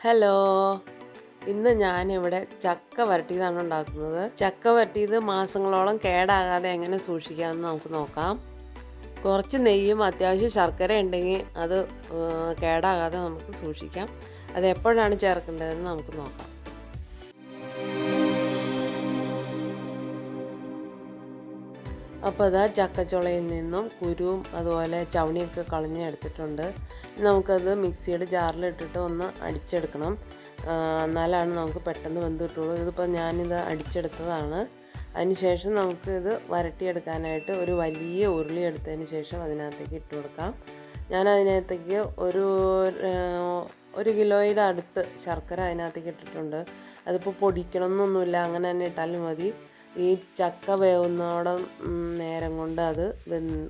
Hello. ഇന്ന് ഞാനിവിടെ ചക്ക വരട്ടിയതാണ് ഉണ്ടാക്കുന്നത്. ചക്ക വരട്ടിയത് മാസങ്ങളോളം കേടാകാതെ എങ്ങനെ സൂക്ഷിക്കാമെന്ന് നമുക്ക് നോക്കാം. കുറച്ച് നെയ്യും അത്യാവശ്യം ശർക്കര ഉണ്ടെങ്കിൽ അത് കേടാകാതെ നമുക്ക് സൂക്ഷിക്കാം. അത് എപ്പോഴാണ് ചേർക്കേണ്ടതെന്ന് നമുക്ക് നോക്കാം. അപ്പോൾ അതാ ചക്കച്ചുളയിൽ നിന്നും കുരുവും അതുപോലെ ചവണിയൊക്കെ കളഞ്ഞ് എടുത്തിട്ടുണ്ട്. നമുക്കത് മിക്സിയുടെ ജാറിലിട്ടിട്ട് ഒന്ന് അടിച്ചെടുക്കണം. എന്നാലാണ് നമുക്ക് പെട്ടെന്ന് വെന്ത് കിട്ടുള്ളൂ. ഇതിപ്പോൾ ഞാനിത് അടിച്ചെടുത്തതാണ്. അതിനുശേഷം നമുക്ക് ഇത് വരട്ടിയെടുക്കാനായിട്ട് ഒരു വലിയ ഉരുളി എടുത്തതിന് ശേഷം അതിനകത്തേക്ക് ഇട്ട് കൊടുക്കാം. ഞാൻ അതിനകത്തേക്ക് ഒരു ഒരു കിലോയുടെ അടുത്ത് ശർക്കര അതിനകത്തേക്ക് ഇട്ടിട്ടുണ്ട്. അതിപ്പോൾ പൊടിക്കണമെന്നൊന്നുമില്ല. അങ്ങനെ തന്നെ ഇട്ടാലും മതി. ഈ ചക്ക വേവുന്നോടം നേരം കൊണ്ട് അത്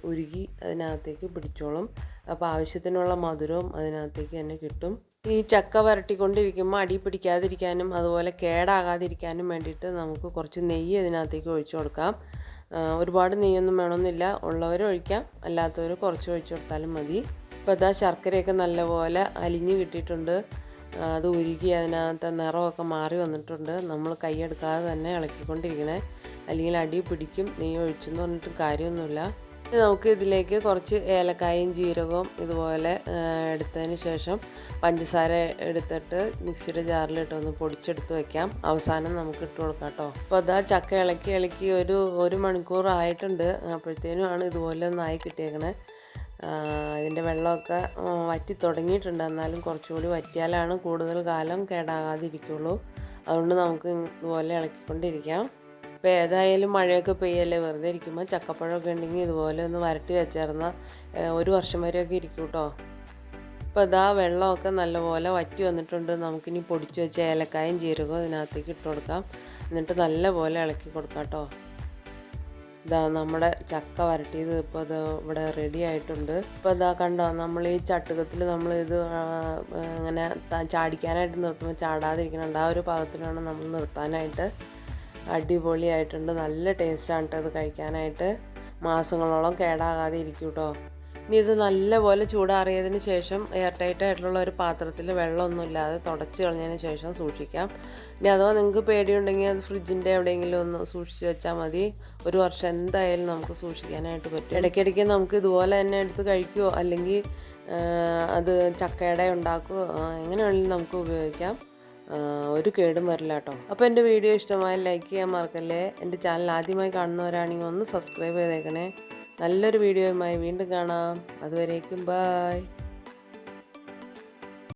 ഉരുകി അതിനകത്തേക്ക് പിടിച്ചോളും. അപ്പോൾ ആവശ്യത്തിനുള്ള മധുരവും അതിനകത്തേക്ക് തന്നെ കിട്ടും. ഈ ചക്ക വരട്ടിക്കൊണ്ടിരിക്കുമ്പോൾ അടി പിടിക്കാതിരിക്കാനും അതുപോലെ കേടാകാതിരിക്കാനും വേണ്ടിയിട്ട് നമുക്ക് കുറച്ച് നെയ്യ് അതിനകത്തേക്ക് ഒഴിച്ചു കൊടുക്കാം. ഒരുപാട് നെയ്യൊന്നും വേണമെന്നില്ല. ഉള്ളവർ ഒഴിക്കാം. അല്ലാത്തവർ കുറച്ച് ഒഴിച്ചു കൊടുത്താലും മതി. ഇപ്പോൾ ഇതാ ശർക്കരയൊക്കെ നല്ലപോലെ അലിഞ്ഞ് കിട്ടിയിട്ടുണ്ട്. അത് ഉരുകി അതിനകത്ത് നിറമൊക്കെ മാറി വന്നിട്ടുണ്ട്. നമ്മൾ കൈയെടുക്കാതെ തന്നെ ഇളക്കിക്കൊണ്ടിരിക്കണേ. അല്ലെങ്കിൽ അടി പിടിക്കും നെയ്യ് ഒഴിച്ചെന്ന് പറഞ്ഞിട്ട് കാര്യമൊന്നുമില്ല. നമുക്ക് ഇതിലേക്ക് കുറച്ച് ഏലക്കായും ജീരകവും ഇതുപോലെ എടുത്തതിന് ശേഷം പഞ്ചസാര എടുത്തിട്ട് മിക്സിയുടെ ജാറിലിട്ട് ഒന്ന് പൊടിച്ചെടുത്ത് വെക്കാം. അവസാനം നമുക്ക് ഇട്ട് കൊടുക്കാം കേട്ടോ. അപ്പോൾ അതാ ചക്ക ഇളക്കി ഇളക്കി ഒരു ഒരു മണിക്കൂർ ആയിട്ടുണ്ട് അപ്പോഴത്തേനുമാണ് ഇതുപോലെ ഒന്നായി കിട്ടിയേക്കണേ. അതിന്റെ വെള്ളമൊക്കെ വറ്റി തുടങ്ങിയിട്ടുണ്ട്. എന്നാലും കുറച്ചുകൂടി വറ്റിയാലാണ് കൂടുതൽ കാലം കേടാകാതിരിക്കുള്ളൂ. അതുകൊണ്ട് നമുക്ക് ഇതുപോലെ ഇളക്കിക്കൊണ്ടിരിക്കാം. ഇപ്പോൾ ഏതായാലും മഴയൊക്കെ പെയ്യല്ലേ? വെറുതെ ഇരിക്കുമ്പോൾ ചക്കപ്പഴമൊക്കെ ഉണ്ടെങ്കിൽ ഇതുപോലെ ഒന്ന് വരട്ടി വെച്ചേർന്ന ഒരു വർഷം വരെയൊക്കെ ഇരിക്കും കേട്ടോ ഇപ്പോൾ ഇതാ വെള്ളമൊക്കെ നല്ലപോലെ വറ്റി വന്നിട്ടുണ്ട്. നമുക്കിനി പൊടിച്ച് വെച്ച ഏലക്കായും ജീരകവും ഇതിനകത്തേക്ക് ഇട്ട് കൊടുക്കാം. എന്നിട്ട് നല്ലപോലെ ഇളക്കി കൊടുക്കാം കേട്ടോ ഇതാ നമ്മുടെ ചക്ക വരട്ടിയത് ഇപ്പോൾ ഇത് ഇവിടെ റെഡി ആയിട്ടുണ്ട്. ഇപ്പോൾ ഇതാ കണ്ടോ നമ്മൾ ഈ ചട്ടുകത്തിൽ നമ്മൾ ഇത് ഇങ്ങനെ ചാടിക്കാനായിട്ട് നിർത്തുമ്പോൾ ചാടാതിരിക്കണുണ്ട്. ആ ഒരു പാകത്തിലാണ് നമ്മൾ നിർത്താനായിട്ട് അടിപൊളിയായിട്ടുണ്ട്. നല്ല ടേസ്റ്റാണ് കേട്ടോ അത് കഴിക്കാനായിട്ട്. മാസങ്ങളോളം കേടാകാതെ ഇരിക്കും കേട്ടോ ഇനി ഇത് നല്ലപോലെ ചൂടാറിയതിന് ശേഷം എയർ ടൈറ്റ് ആയിട്ടുള്ള ഒരു പാത്രത്തിൽ വെള്ളമൊന്നുമില്ലാതെ തുടച്ച് കളഞ്ഞതിന് ശേഷം സൂക്ഷിക്കാം. ഇനി അഥവാ നിങ്ങൾക്ക് പേടിയുണ്ടെങ്കിൽ അത് ഫ്രിഡ്ജിന്റെ എവിടെയെങ്കിലും ഒന്ന് സൂക്ഷിച്ച് വെച്ചാൽ മതി. ഒരു വർഷം എന്തായാലും നമുക്ക് സൂക്ഷിക്കാനായിട്ട് പറ്റും. ഇടയ്ക്കിടയ്ക്ക് നമുക്ക് ഇതുപോലെ തന്നെ എടുത്ത് കഴിക്കുമോ അല്ലെങ്കിൽ അത് ചക്കയുടെ ഉണ്ടാക്കുമോ എങ്ങനെയാണെങ്കിലും നമുക്ക് ഉപയോഗിക്കാം. ഒരു കേടും വരില്ല കേട്ടോ. അപ്പോൾ എന്റെ വീഡിയോ ഇഷ്ടമായി ലൈക്ക് ചെയ്യാൻ മറക്കല്ലേ. എന്റെ ചാനൽ ആദ്യമായി കാണുന്നവരാണെങ്കിൽ ഒന്ന് സബ്സ്ക്രൈബ് ചെയ്തേക്കണേ. നല്ലൊരു വീഡിയോയുമായി വീണ്ടും കാണാം. അതുവരേക്കും ബായ്